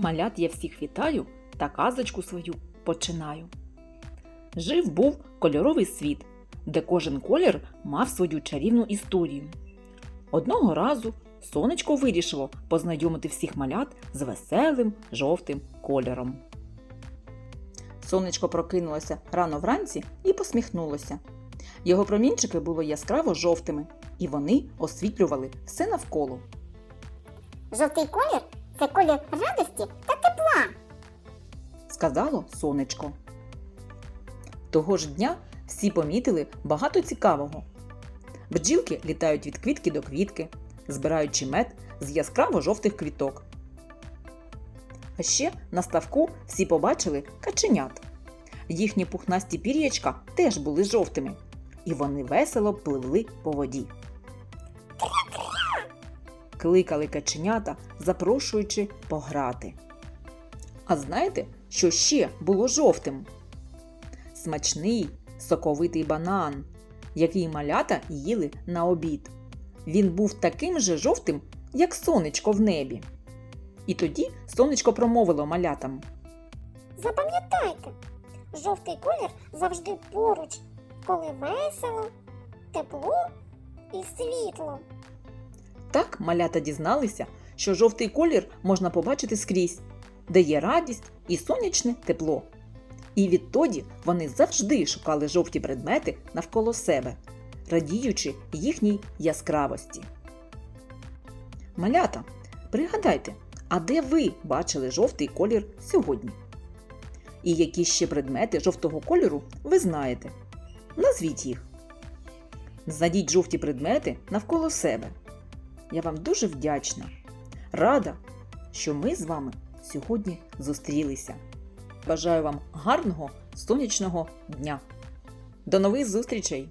Малят я всіх вітаю та казочку свою починаю. Жив був кольоровий світ, де кожен колір мав свою чарівну історію. Одного разу сонечко вирішило познайомити всіх малят з веселим жовтим кольором. Сонечко прокинулося рано вранці і посміхнулося. Його промінчики були яскраво жовтими, і вони освітлювали все навколо. Жовтий колір це колір радості та тепла. сказало сонечко. Того ж дня всі помітили багато цікавого. Бджілки літають від квітки до квітки, збираючи мед з яскраво жовтих квіток. А ще на ставку всі побачили каченят. Їхні пухнасті пір'ячка теж були жовтими, і вони весело пливли по воді. Кликали каченята, запрошуючи пограти. А знаєте, що ще було жовтим? Смачний соковитий банан, який малята їли на обід. Він був таким же жовтим, як сонечко в небі. І тоді сонечко промовило малятам. Запам'ятайте, жовтий колір завжди поруч, коли весело, тепло і світло. Так малята дізналися, що жовтий колір можна побачити скрізь, де є радість і сонячне тепло. І відтоді вони завжди шукали жовті предмети навколо себе, радіючи їхній яскравості. Малята, пригадайте, а де ви бачили жовтий колір сьогодні? І які ще предмети жовтого кольору ви знаєте? Назвіть їх. Знайдіть жовті предмети навколо себе. Я вам дуже вдячна. Рада, що ми з вами сьогодні зустрілися. Бажаю вам гарного сонячного дня. До нових зустрічей!